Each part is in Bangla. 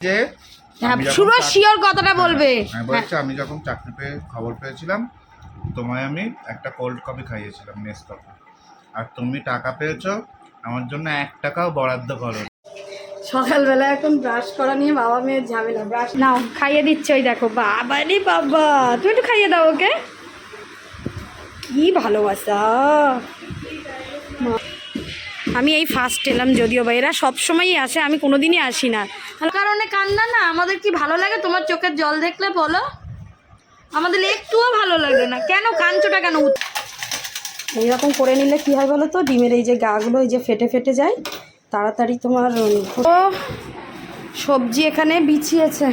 যে হ্যাঁ পুরো শিওর কথাটা বলবে। আমি হ্যাঁ বলছি আমি যখন চাকরি পেয়ে খবর পেয়েছিলাম তোমায় আমি একটা কোল্ড কফি খাইয়েছিলাম নেস কফি আর তুমি টাকা পেয়েছ আমার জন্য এক টাকাও বরাদ্দ করো সকালবেলা এখন ব্রাশ করা নিয়ে বাবা মেয়ের ঝামেলা। ব্রাশ নাও খাইয়ে দিচ্ছে ওই দেখো বাবা রে বাবা তুমি একটু খাইয়ে দাও ওকে। কি ভালোবাসা। মা- আমি এই ফার্স্ট এলাম যদিও বা এরা সবসময়ই আসে আমি কোনোদিনই আসি না। কারণে কান্না না আমাদের কি ভালো লাগে তোমার চোখের জল দেখলে বলো? আমাদের একটুও ভালো লাগে না। কেন কাঞ্চটা কেন? এইরকম করে নিলে কি হয় বলো তো? ডিমের এই যে গাগুলো এই যে ফেটে ফেটে যায় তাড়াতাড়ি তোমার সবজি এখানে বিছিয়েছে।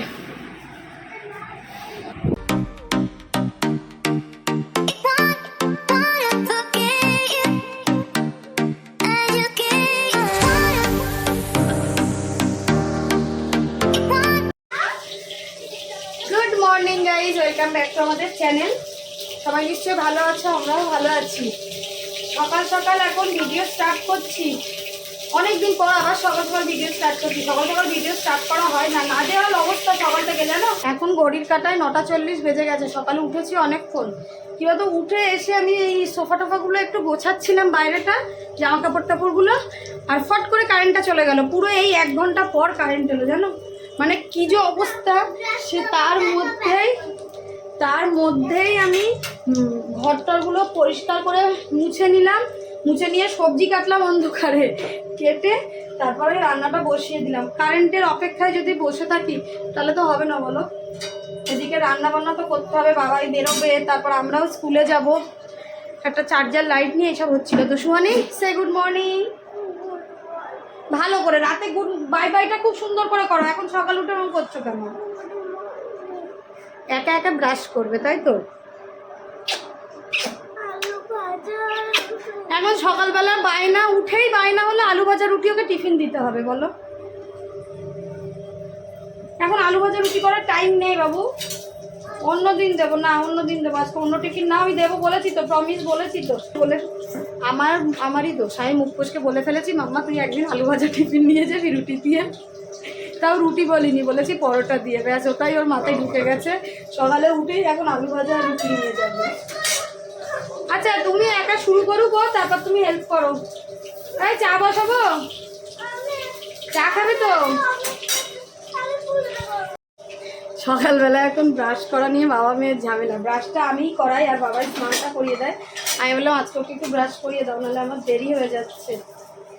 সবাই নিশ্চয়ই ভালো আছো, আমরাও ভালো আছি। সকাল সকাল এখন ভিডিও স্টার্ট করছি। অনেকদিন পর আবার সকাল সকাল ভিডিও স্টার্ট করছি। সকাল সকাল ভিডিও স্টার্ট করা হয় না। না দেওয়াল অবস্থা সকাল থেকে জানো? এখন ঘড়ির কাটায় নটা চল্লিশ বেজে গেছে। সকালে উঠেছি অনেকক্ষণ কি বলতো, উঠে এসে আমি এই সোফা টোফাগুলো একটু গোছাচ্ছিলাম বাইরেটা, জামা কাপড় টাপড়গুলো, আর ফট করে কারেন্টটা চলে গেল। পুরো এই এক ঘণ্টা পর কারেন্ট এলো, জানো? মানে কি যে অবস্থা, সে তার মধ্যেই তার মধ্যেই আমি ঘরটরগুলো পরিষ্কার করে মুছে নিলাম। মুছে নিয়ে সবজি কাটলাম অন্ধকারে। কেটে তারপরে রান্নাটা বসিয়ে দিলাম। কারেন্টের অপেক্ষায় যদি বসে থাকি, তাহলে তো হবে না বলো? এদিকে রান্না বান্না তো করতে হবে, বাবাই বেরোবে, তারপর আমরাও স্কুলে যাব। একটা চার্জার, লাইট নিয়ে এসব হচ্ছিল। তো সুহানি সে গুড মর্নিং ভালো করে, রাতে গুড বাই বাইটা খুব সুন্দর করে করো। এখন সকাল উঠে এরকম করছ কেন একা একা ব্রাশ করবে তাই তো? এখন সকালবেলা বায়না উঠেই বায়না হলে আলু ভাজা রুটি ওকে টিফিন দিতে হবে বলো। এখন আলু ভাজা রুটি করার টাইম নেই বাবু। অন্য দিন দেবো না অন্য দিন দেবো। আজকে অন্য টিফিন না আমি দেবো বলেছি তো প্রমিস বলেছি তো বলে আমার আমারই দোষ। আমি মুখ বলে ফেলেছি মাম্মা তুই একদিন আলু ভাজা টিফিন নিয়ে যাবি রুটি দিয়ে? তাও রুটি বলিনি, বলেছি পরোটা দিয়ে। ব্যাস, ওটাই ওর মাথায় ঢুকে গেছে। সকালে উঠেই এখন আলু ভাজা রুটি নিয়ে যাবে। আচ্ছা তুমি একা শুরু করুক তারপর তুমি হেল্প করো। এই চা বসাবো? চা খাবে তো? সকালবেলা এখন ব্রাশ করা নিয়ে বাবা মেয়ের ঝামেলা। ব্রাশটা আমিই করাই, আর বাবার স্নানটা করিয়ে দেয়। আমি বললাম, আজকে ওকে একটু ব্রাশ করিয়ে দাও, নাহলে আমার দেরি হয়ে যাচ্ছে।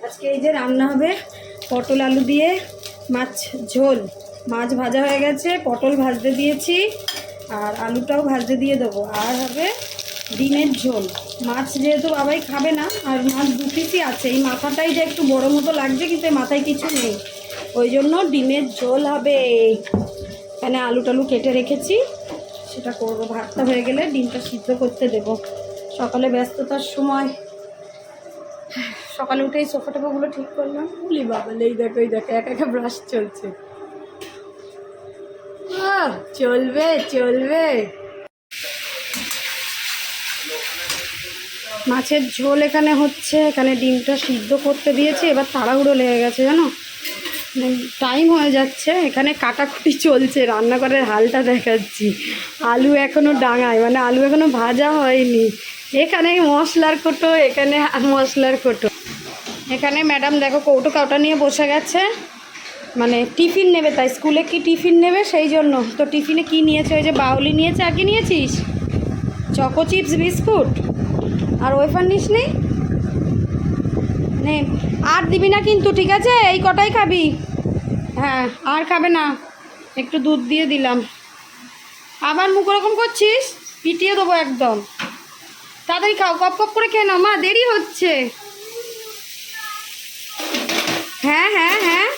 আজকে এই যে রান্না হবে, পটল আলু দিয়ে মাছ ঝোল। মাছ ভাজা হয়ে গেছে, পটল ভাজতে দিয়েছি, আর আলুটাও ভাজতে দিয়ে দেবো। আর হবে ডিমের ঝোল। মাছ যেহেতু বাবাই খাবে না, আর মাছ দু পিসই আছে। এই মাথাটাই যে একটু বড় মতো লাগছে, কিন্তু মাথায় কিছু নেই। ওই জন্য ডিমের ঝোল হবে। এখানে আলু টালু কেটে রেখেছি। সেটা করব। ভাতটা হয়ে গেলে ডিমটা সিদ্ধ করতে দেব। সকালে ব্যস্ততার সময়। সকালে উঠেই সোফা টোফাগুলো ঠিক করলাম। বলি বাবা এই দেখো এই দেখো, একা একা ব্রাশ চলছে। চলবে চলবে। মাছের ঝোল এখানে হচ্ছে, এখানে ডিমটা সিদ্ধ করতে দিয়েছে, এবার তাড়াহুড়ো লেগে গেছে, জানো? টাইম হয়ে যাচ্ছে, এখানে কাটাকুটি চলছে, রান্নাঘরের হালটা দেখাচ্ছি। আলু এখনও ডাঙায় মানে আলু এখনও ভাজা হয়নি। এখানে মশলার কোটো, এখানে মশলার কোটো। এখানে ম্যাডাম দেখো কৌটো কাউটা নিয়ে বসে গেছে। মানে টিফিন নেবে তাই, স্কুলে কি টিফিন নেবে সেই জন্য। তো টিফিনে কি নিয়েছে? ওই যে বাউলি নিয়েছে, আর কি নিয়েছিস? Choco chips, biscuit. আর ওয়েফার নিস নি নে, আর দিবি না কিন্তু, ঠিক আছে? এই কটাই খাবি। হ্যাঁ আর খাবে না। একটু দুধ দিয়ে দিলাম। আবার মুখ ওরকম করছিস? পিটিয়ে দেবো একদম। তাড়াতাড়ি খাও কপ কপ করে খেয়ে নাও। মা, দেরি হচ্ছে। হ্যাঁ হ্যাঁ হ্যাঁ।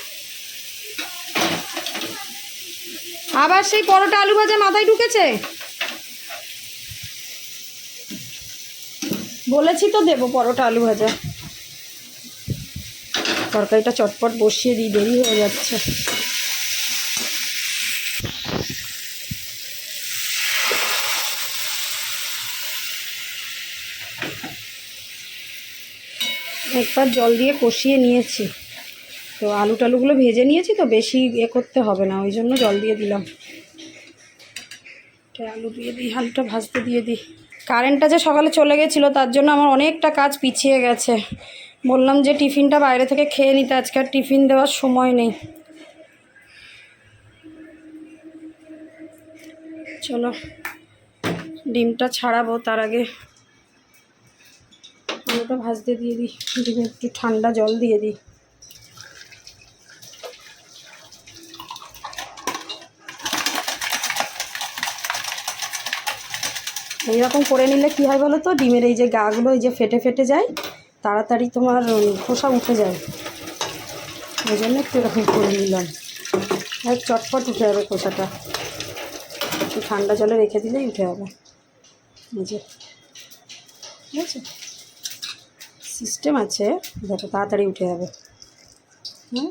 আবার সেই পরোটা আলু ভাজা মাথায় ঢুকেছে? বলেছি তো দেবো পরোটা আলু ভাজা। তরকারিটা চটপট বসিয়ে দিই, দেরি হয়ে যাচ্ছে। একবার জল দিয়ে কষিয়ে নিয়েছি। তো আলু টালুগুলো ভেজে নিয়েছি তো বেশি এ করতে হবে না, ওই জন্য জল দিয়ে দিলাম। আলু দিয়ে দিই, আলুটা ভাজতে দিয়ে দিই। কারেন্টটা যে সকালে চলে গেছিল, তার জন্য আমার অনেকটা কাজ পিছিয়ে গেছে। বললাম যে টিফিনটা বাইরে থেকে খেয়ে নিতে, আজকে আর টিফিন দেওয়ার সময় নেই। চলো, ডিমটা ছাড়াবো তার আগে। আলুটা ভাজতে দিয়ে দিই ডিমে একটু ঠান্ডা জল দিয়ে দিই। এইরকম করে নিলে কী হয় বলো তো? ডিমের এই যে গাগুলো, এই যে ফেটে ফেটে যায়, তাড়াতাড়ি তোমার খোসা উঠে যায়। ওই জন্য একটু এরকম করে নিলাম। আর চটপট উঠে যাবে খোসাটা। একটু ঠান্ডা জলে রেখে দিলেই উঠে যাবে। এই যে। ঠিক আছে? সিস্টেম আছে, যাতে তাড়াতাড়ি উঠে যাবে। হুম?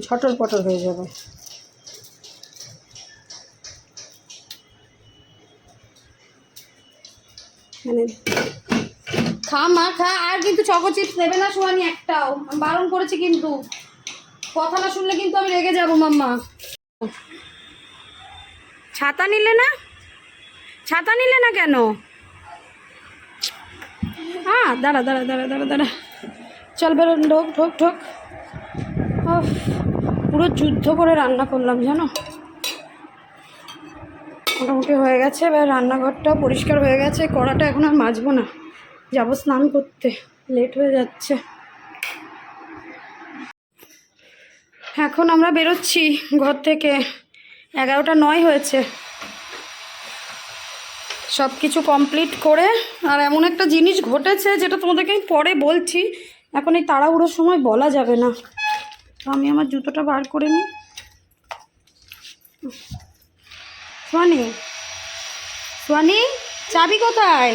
ঝটর পটর হয়ে যাবে। মানে খা মা, খা। আর কিন্তু চকো চিপস দেবে না সোয়ানি একটাও। আমি বারণ করেছি কিন্তু। কথা না শুনলে কিন্তু আমি রেগে যাব, মাম্মা। ছাতা নিলে না? ছাতা নিলে না কেন? হ্যাঁ দাঁড়া দাঁড়া দাঁড়া দাঁড়া দাঁড়া। চল বেরো, ঢোক ঢোক ঢোক। পুরো যুদ্ধ করে রান্না করলাম, জানো? মোটামুটি হয়ে গেছে, এবার রান্নাঘরটাও পরিষ্কার হয়ে গেছে, কড়াটা এখন আর মাজবো না। যাব স্নান করতে, লেট হয়ে যাচ্ছে। এখন আমরা বেরোচ্ছি, ঘর থেকে। এগারোটা নয় হয়েছে। সব কিছু কমপ্লিট করে, আর এমন একটা জিনিস ঘটেছে যেটা তোমাদেরকে আমি পরে বলছি। এখন এই তাড়াহুড়োর সময় বলা যাবে না। তো আমি আমার জুতোটা বার করে নিই। সোয়ানি সোয়ানি, চাবি কোথায়?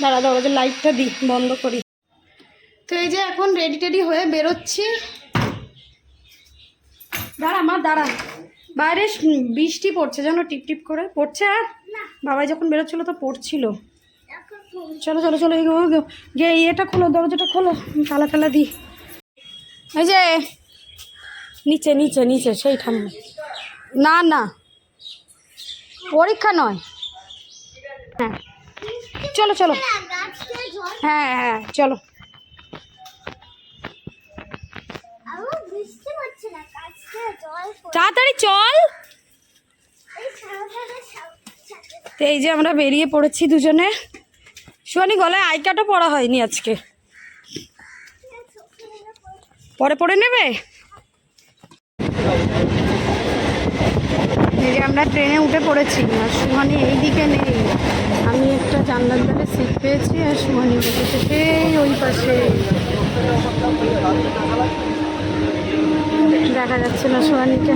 দাঁড়া যে লাইটটা দিই বন্ধ করি। তো এই যে এখন রেডি টেডি হয়ে বেরোচ্ছি। দাঁড়া মা, দাঁড়া। বাইরে বৃষ্টি পড়ছে জানো টিপ টিপ করে। পড়ছে আর? বাবাই যখন বেরোচ্ছিলো তো পড়ছিল। চলো চলো চলো গিয়ে ইয়েটা খোলো দরজাটা খোলো তালা টালা দিই। এই যে নিচে নিচে নিচে সেই ঠান্ডা না না পরীক্ষা নয়। হ্যাঁ চলো চলো। হ্যাঁ হ্যাঁ চলো। বৃষ্টি হচ্ছে না তাড়াতাড়ি চল। তো এই যে আমরা বেরিয়ে পড়েছি দুজনে। শোনি গলায় আই কার্ডও পড়া হয়নি আজকে। পরে পরে নেবে? এই যে আমরা ট্রেনে উঠে পড়েছি আর সুহানি এই দিকে নেই। আমি একটা জানলার ধারে সিট পেয়েছি আর সুহানি বসেছে সেই ওই পাশে। দেখা যাচ্ছে না সোয়ানিকে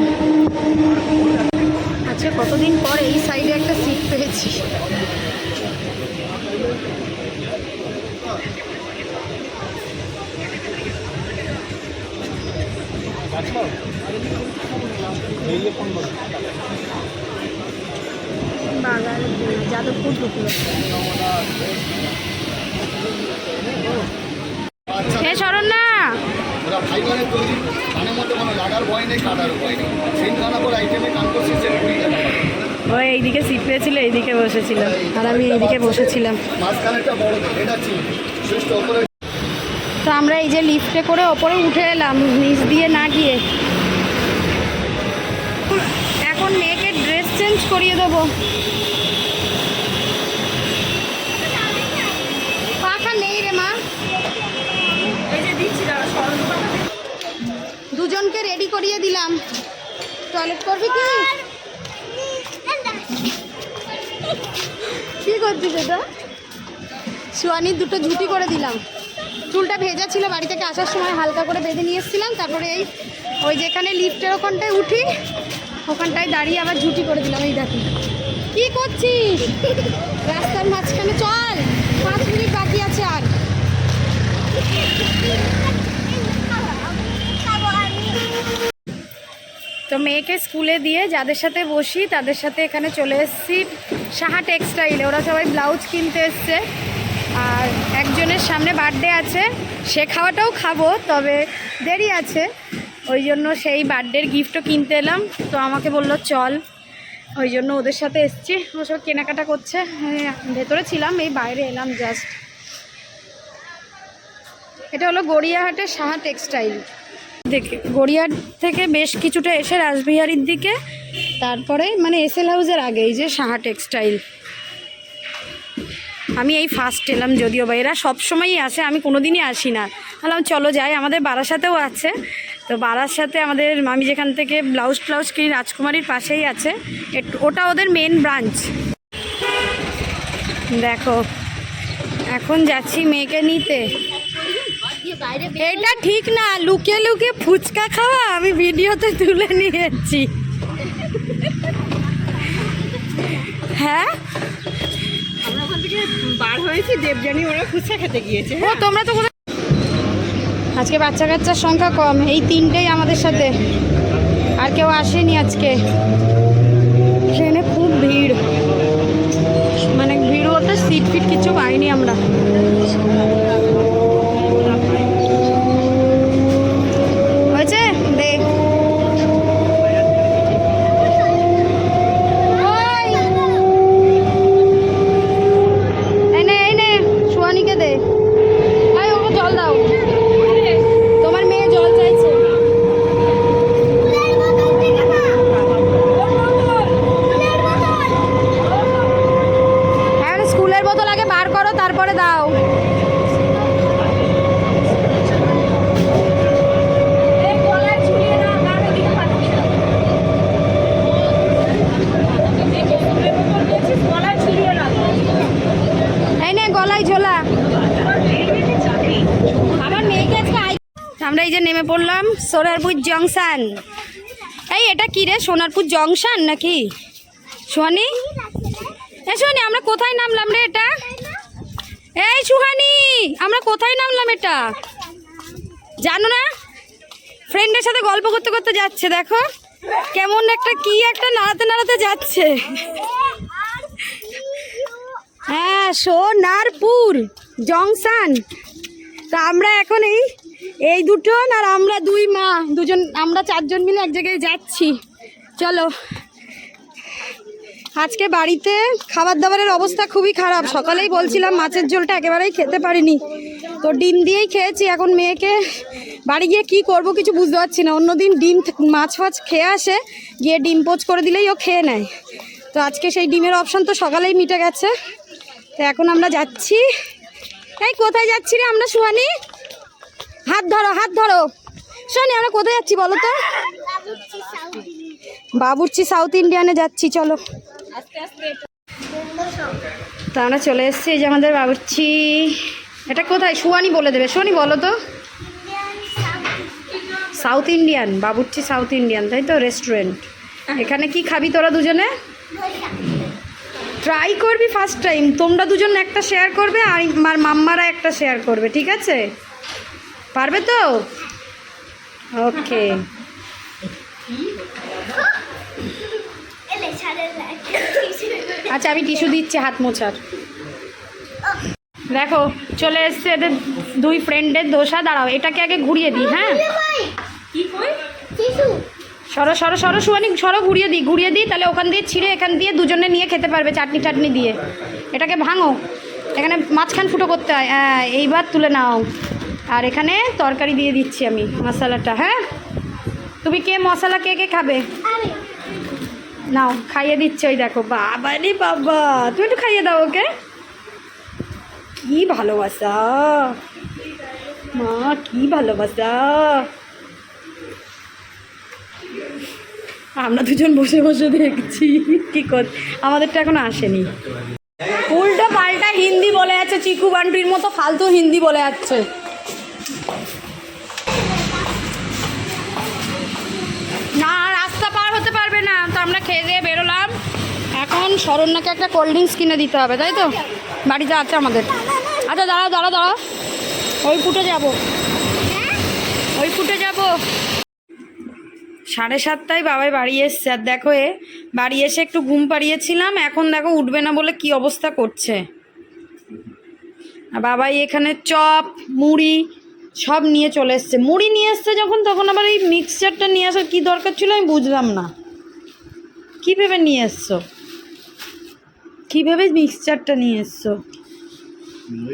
আচ্ছা কতদিন পর এই সাইডে একটা সিট পেয়েছি? বাগান, যাদবপুর ওরা ফাইবারের তৈরি কানের মধ্যে কোনো লাগার ভয় নেই কাটার ভয় নেই। সিন কানা করে আইটেমে কান করছি সে কুড়ি টাকা ও এইদিকে সিট পেয়েছিল এইদিকে বসেছিল আর আমি এইদিকে বসেছিলাম। মাঝখানেরটা বড় এটা ছিল সুইচটা ওপরে তো আমরা এই যে লিফটে করে ওপরে উঠে এলাম নিচ দিয়ে না গিয়ে। এখন মেয়েকে ড্রেস চেঞ্জ করিয়ে দেবো। পাখা নেই রে মা। দুজনকে রেডি করিয়ে দিলাম। টয়লেট করবি কি? কি করছিস এটা? সুয়ানির দুটো ঝুটি করে দিলাম। চুলটা ভেজা ছিল, বাড়ি থেকে আসার সময় হালকা করে বেঁধে নিয়ে এসেছিলাম। তারপরে এই, ওই যেখানে লিফটের ওখানটায় উঠি, ওখানটায় দাঁড়িয়ে আবার ঝুটি করে দিলাম, এই দেখি। কি করছিস? রাস্তার মাঝখানে চল, পাঁচ মিনিট বাকি আছে আর। তো মেয়েকে স্কুলে দিয়ে যাদের সাথে বসি তাদের সাথে এখানে চলে এসেছি। সাহা টেক্সটাইলে ওরা সবাই ব্লাউজ কিনতে এসছে। আর একজনের সামনে বার্থডে আছে সে খাওয়াটাও খাব তবে দেরি আছে। ওই জন্য সেই বার্থডের গিফটও কিনতে এলাম। তো আমাকে বলল চল। ওই জন্য ওদের সাথে এসছি। সব কেনাকাটা করছে। হ্যাঁ, ভেতরে ছিলাম এই বাইরে এলাম জাস্ট এটা হলো গড়িয়াহাটের সাহা টেক্সটাইল। দেখে, গড়িয়ার থেকে বেশ কিছুটা এসে রাসবিহারির দিকে, তারপরে মানে এসএল হাউসের আগে, এই যে সাহা টেক্সটাইল। আমি এই ফার্স্ট এলাম যদিও বা, এরা সবসময়ই আসে, আমি কোনো দিনই আসি না। বললাম, চলো যাই, আমাদের বারাসাতেও আছে। তো বারাসাতে আমাদের আমি যেখান থেকে ব্লাউজ ফ্লাউজ কিনি রাজকুমারীর পাশেই আছে। ওটা ওদের মেন ব্রাঞ্চ দেখো, এখন যাচ্ছি মেয়েকে নিতে। এটা ঠিক না লুকিয়ে লুকিয়ে ফুচকা খাওয়া আমি ভিডিওতে তুলে নিয়েছি। হ্যাঁ? আমরা ওখান থেকে বার হয়েছি ওরা ফুচকা খেতে গিয়েছে। ও তোমরা তো কোথায় আজকে বাচ্চা কাচ্চার সংখ্যা কম এই তিনটেই আমাদের সাথে। আর কেউ আসেনি আজকে। ট্রেনে খুব ভিড়। মানে ভিড় বলতে সিট ফিট কিছু পাইনি আমরা হয়েছে দে ওই। এই নে এই নে সুয়ানিকে দে আয় ওকে জল দাও তোমার মেয়ে জল চাইছে হ্যাঁ স্কুলের বোতল আগে বার করো তারপরে দাও আমার এই যে নেমে পড়লাম সোনারপুর জংশন। এই, এটা কি রে, সোনারপুর জংশন নাকি? সোহানি? এই সোহানি, আমরা কোথায় নামলাম রে এটা? এই সুহানি, আমরা কোথায় নামলাম এটা? জানো না? ফ্রেন্ডের সাথে গল্প করতে করতে যাচ্ছে, দেখো। কেমন একটা, কি একটা নাড়াতে নাড়াতে যাচ্ছে। হ্যাঁ সোনারপুর জংশন। তো আমরা এখন এই এই দুজন আর আমরা দুই মা, দুজন, আমরা চারজন মিলে এক জায়গায় যাচ্ছি। চলো। আজকে বাড়িতে খাবার দাবারের অবস্থা খুবই খারাপ। সকালেই বলছিলাম মাছের ঝোলটা একেবারেই খেতে পারিনি। তো ডিম দিয়েই খেয়েছি, এখন মেয়েকে বাড়ি গিয়ে কি করব কিছু বুঝতে পারছি না। অন্যদিন ডিম মাছ ফাছ খেয়ে আসে, গিয়ে ডিম পোচ করে দিলেই ও খেয়ে নেয়। তো আজকে সেই ডিমের অপশান তো সকালেই মিটে গেছে। তো এখন আমরা যাচ্ছি। এই কোথায় যাচ্ছি রে আমরা, সুহানি? হাত ধরো হাত ধরো। শোনি আমরা কোথায় যাচ্ছি বলো তো? বাবুর্চি সাউথ ইন্ডিয়ানে যাচ্ছি, চলো। তো চলে এসেছি যে আমাদের বাবুর্চি। এটা কোথায়? সুয়ানি বলে দেবে। সুয়ানি, বলো তো। সাউথ ইন্ডিয়ান বাবুর্চি সাউথ ইন্ডিয়ান তাই তো? রেস্টুরেন্ট এখানে কি খাবি তোরা দুজনে? ট্রাই করবি ফার্স্ট টাইম তোমরা দুজন একটা শেয়ার করবে, আর আমার মাম্মারা একটা শেয়ার করবে, ঠিক আছে? পারবে তো? ওকে আচ্ছা আমি টিস্যু দিচ্ছি হাত মোছার। দেখো চলে এসছে এদের দুই ফ্রেন্ডের দোসা। দাঁড়াও এটাকে আগে ঘুরিয়ে দিই হ্যাঁ? সরো সরো সরো সুয়ানি সরো ঘুরিয়ে দিই ঘুরিয়ে দিই তাহলে ওখান দিয়ে ছিঁড়ে এখান দিয়ে দুজনে নিয়ে খেতে পারবে চাটনি টাটনি দিয়ে। এটাকে ভাঙো। এখানে মাঝখান ফুটো করতে হয়। হ্যাঁ এইবার তুলে নাও। আর এখানে তরকারি দিয়ে দিচ্ছি আমি মশলাটা হ্যাঁ? তুমি কে মশলা কে কে খাবে? নাও, খাইয়ে দিচ্ছে, ওই দেখো, বাবা রে বাবা। তুমি একটু খাইয়ে দাও ওকে। কি ভালোবাসা। মা, কি ভালোবাসা। আমরা দুজন বসে বসে দেখছি, কি কর আমাদেরটা এখন আসেনি। উল্টো পাল্টা হিন্দি বলে যাচ্ছে, চিকু বান্টুর মতো ফালতু হিন্দি বলে যাচ্ছে। শরণ্যাকে একটা কোল্ড ড্রিঙ্কস কিনে দিতে হবে, তাই তো? বাড়িতে আছে আমাদের। আচ্ছা দাঁড়াও দাঁড়াও দাঁড়াও। ওই ফুটে যাব। ওই ফুটে যাব। সাড়ে সাতটায় বাবাই বাড়ি এসছে। আর দেখো এ, বাড়ি এসে একটু ঘুম পাড়িয়েছিলাম, এখন দেখো উঠবে না বলে কি অবস্থা করছে। বাবাই এখানে চপ, মুড়ি সব নিয়ে চলে এসছে। মুড়ি নিয়ে এসছে যখন, তখন আবার এই মিক্সচারটা নিয়ে আসার কী দরকার ছিল আমি বুঝলাম না। কী ভেবে নিয়ে এসছো? কী ভেবে মিক্সচারটা নিয়ে এসছো?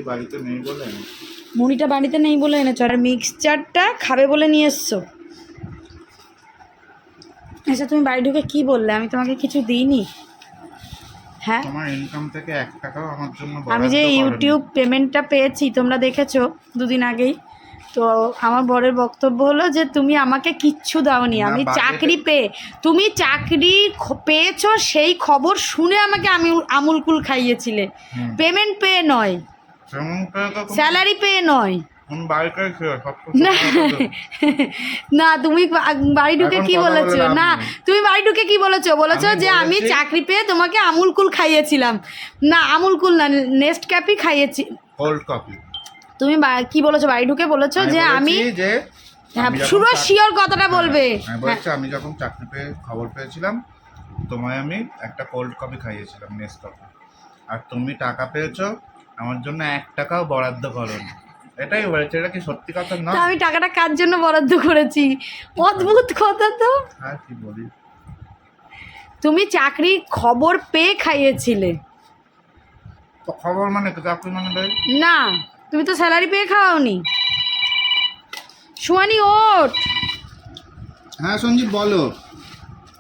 বাড়িতে নেই বলে? মুড়িটা বাড়িতে নেই বলে এনেছো আর মিক্সচারটা খাবে বলে নিয়ে এসছো? আচ্ছা তুমি বাড়ি ঢুকে কী বললে? আমি তোমাকে কিছু দিইনি। হ্যাঁ? তোমার ইনকাম থেকে এক টাকাও আমার জন্য আমি যে ইউটিউব পেমেন্টটা পেয়েছি তোমরা দেখেছ দুদিন আগেই? তো আমার বরের বক্তব্য হলো যে তুমি আমাকে কিচ্ছু দাওনি আমি চাকরি পেয়ে তুমি চাকরি পেয়েছ সেই খবর শুনে আমাকে আমি আমুলকুল খাইয়েছিলে। পেমেন্ট পেয়ে নয়। স্যালারি পেয়ে নয়। না তুমি বাড়ি ঢুকে কি বলেছ? না তুমি বাড়ি ঢুকে কি বলেছ? বলেছ যে আমি চাকরি পেয়ে তোমাকে আমুলকুল খাইয়েছিলাম। না আমুলকুল না নেস্ট ক্যাপই খাইয়েছি কোল্ড কফি তুমি কি বলেছ? বাড়ি ঢুকে বলেছ যে আমি যে হ্যাঁ শুরু শিওর কথাটা বলবে। আমি হ্যাঁ, বলছি আমি যখন চাকরি পেয়ে খবর পেয়েছিলাম তোমায় আমি একটা কোল্ড কফি খাইয়েছিলাম নেসকফি আর তুমি টাকা পেয়েছ আমার জন্য এক টাকাও বরাদ্দ করোনি। এটাই বলেছে এটা কি সত্যি কথা নয় আমি টাকাটা কার জন্য বরাদ্দ করেছি? অদ্ভুত কথা তো। হ্যাঁ কি বলি? তুমি চাকরি খবর পেয়ে খাইয়েছিলে। তো খবর মানে? চাকরি মানে না। তুমি তো স্যালারি পেয়ে খাওয়াওনি। সুয়ানি ওঠ। হ্যাঁ সঞ্জীব বলো।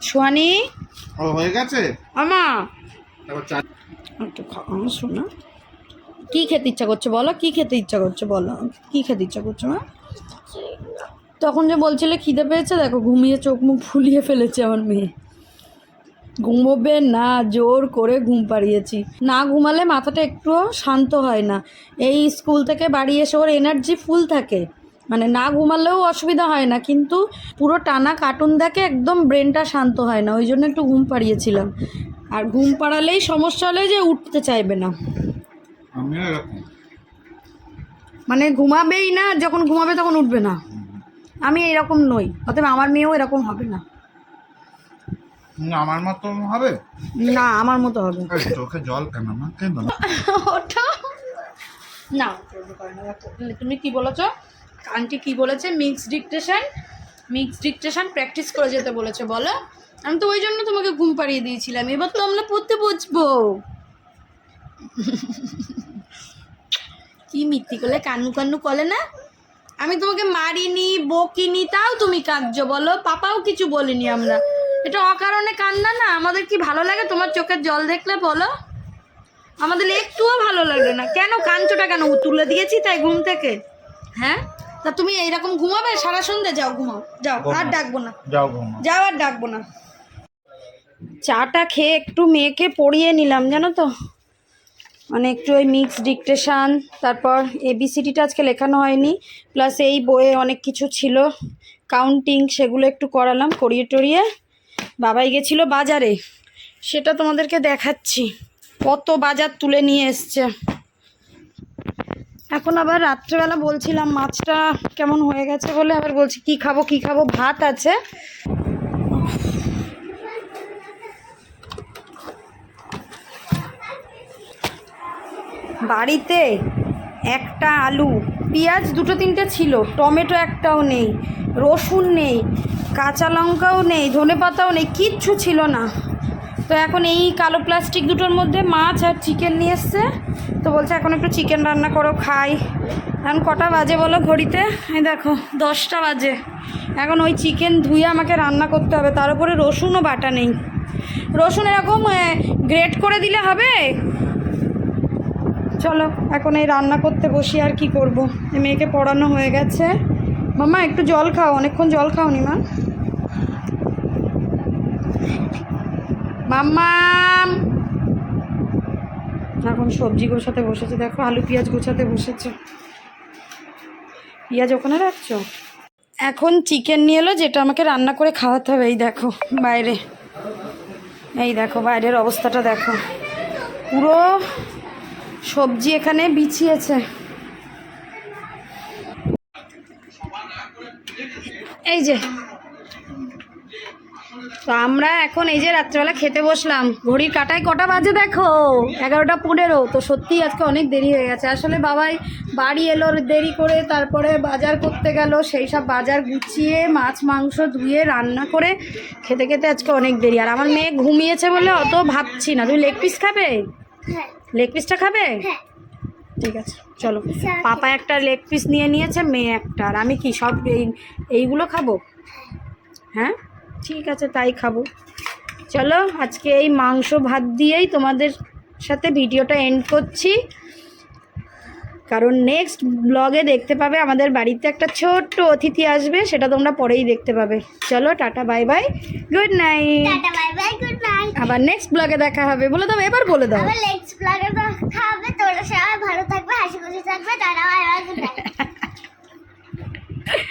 সুয়ানি ও হয়ে গেছে? আমা। একটু খাওয়া শোনা কী খেতে ইচ্ছা করছে বলো? কী খেতে ইচ্ছা করছে বলো? কী খেতে ইচ্ছা করছে মা? তখন যে বলছিলে খিদে পেয়েছে দেখো ঘুমিয়ে চোখ মুখ ফুলিয়ে ফেলেছে আমার মেয়ে। ঘুমোবে না জোর করে ঘুম পাড়িয়েছি। না ঘুমালে মাথাটা একটুও শান্ত হয় না। এই স্কুল থেকে বাড়ি এসে ওর এনার্জি ফুল থাকে। মানে না ঘুমালেও অসুবিধা হয় না কিন্তু পুরো টানা কার্টুন দেখে একদম ব্রেনটা শান্ত হয় না ওই জন্য একটু ঘুম পাড়িয়েছিলাম। আর ঘুম পাড়ালেই সমস্যা হলে যে উঠতে চাইবে না। মানে ঘুমাবেই না যখন ঘুমাবে তখন উঠবে না। আমি এরকম নই অতএব আমার মেয়েও এরকম হবে না। আমার মতো হবে? না আমার মতো হবে। চোখে জল কেন? না ওটা? না করে। তুমি কি বলেছ? আন্টি কি বলেছে? Mix dictation mix dictation practice করে যেতে বলেছে বলো। আমি তো ওই জন্য তোমাকে ঘুম পাড়িয়ে দিয়েছিলাম। এবার তো আমরা পড়তে বসবো। কি মিথ্যি করলে? কান্নু কান্নু করলে না? আমি তোমাকে মারিনি বকিনি তাও তুমি কাঁদছো বলো। পাপাও কিছু বলিনি আমরা। এটা অকারণে কান্না না আমাদের কি ভালো লাগে? তোমার চোখের জল দেখলে বলো। আমাদের একটুও ভালো লাগল না। কেন কাঞ্চটা কেন? তুলে দিয়েছি তাই ঘুম থেকে। হ্যাঁ? তা তুমি এইরকম ঘুমাবে? সারা সন্ধে যাও ঘুমাও। যাও আর ডাকবো না। যাও যাও আর ডাকবো না। চাটা খেয়ে একটু মেয়েকে পড়িয়ে নিলাম জানো তো? মানে একটু ওই মিক্স ডিকটেশান তারপর এবিসিডিটা আজকে লেখানো হয়নি প্লাস এই বইয়ে অনেক কিছু ছিল। কাউন্টিং সেগুলো একটু করালাম করিয়ে টরিয়ে। বাবাই গেছিল বাজারে। সেটা তোমাদেরকে দেখাচ্ছি। কত বাজার তুলে নিয়ে এসছে। এখন আবার রাত্রেবেলা বলছিলাম, মাছটা কেমন হয়ে গেছে বলে? আবার বলছি, কি খাব কি খাব? ভাত আছে। বাড়িতে একটা আলু, পেঁয়াজ দুটো তিনটে ছিল, টমেটো একটাও নেই, রসুন নেই কাঁচা লঙ্কাও নেই, ধনে পাতাও নেই, কিচ্ছু ছিল না। তো এখন এই কালো প্লাস্টিক দুটোর মধ্যে মাছ আর চিকেন নিয়ে এসছে। তো বলছে, এখন একটু চিকেন রান্না করো, খাই। এখন কটা বাজে বলো ঘড়িতে? এই দেখো, দশটা বাজে। এখন ওই চিকেন ধুয়ে আমাকে রান্না করতে হবে, তার উপরে রসুনও বাটা নেই। রসুন এরকম গ্রেট করে দিলে হবে? চলো, এখন এই রান্না করতে বসি, আর কি করব? মেয়েকে পড়ানো হয়ে গেছে। মামা একটু জল খাও, অনেকক্ষণ জল খাওনি মা। মাম্মাম। এখন সবজি গোছাতে বসেছে দেখো আলু পেঁয়াজ গোছাতে বসেছে। পেঁয়াজ ওখানে রাখছো? এখন চিকেন নিয়ে এলো যেটা আমাকে রান্না করে খাওয়াতে হবে এই দেখো বাইরে। এই দেখো বাইরের অবস্থাটা দেখো। পুরো সবজি এখানে বিছিয়েছে। এই যে তো আমরা এখন এই যে রাত্রেবেলা খেতে বসলাম ঘড়ির কাটায় কটা বাজে দেখো? এগারোটা পনেরো তো সত্যি আজকে অনেক দেরি হয়ে গেছে। আসলে বাবাই বাড়ি এলো দেরি করে তারপরে বাজার করতে গেল সেই সব বাজার গুছিয়ে মাছ মাংস ধুয়ে রান্না করে খেতে খেতে আজকে অনেক দেরি। আর আমার মেয়ে ঘুমিয়েছে বলে অত ভাবছি না। তুমি লেগ পিস খাবে? হ্যাঁ। লেগ পিসটা খাবে? হ্যাঁ। ঠিক আছে চলো। পাপা একটা লেগ পিস নিয়ে নিয়েছে মেয়ে একটা। আর আমি কি সব এই এইগুলো খাব? হ্যাঁ? ঠিক আছে তাই খাব। চলো আজকে এই মাংস ভাত দিয়েই তোমাদের সাথে ভিডিওটা এন্ড করছি। কারণ নেক্সট ব্লগে দেখতে পাবে আমাদের বাড়িতে একটা ছোট্ট অতিথি আসবে সেটা তোমরা পরেই দেখতে পাবে। চলো tata bye bye good night tata bye bye good night আবার নেক্সট ব্লগে দেখা হবে। বলে দাও এবার বলে দাও। আবার নেক্সট ব্লগে দেখা হবে। তোমরা সবাই ভালো থাকবে হাসি খুশি থাকবে। Tata bye bye good night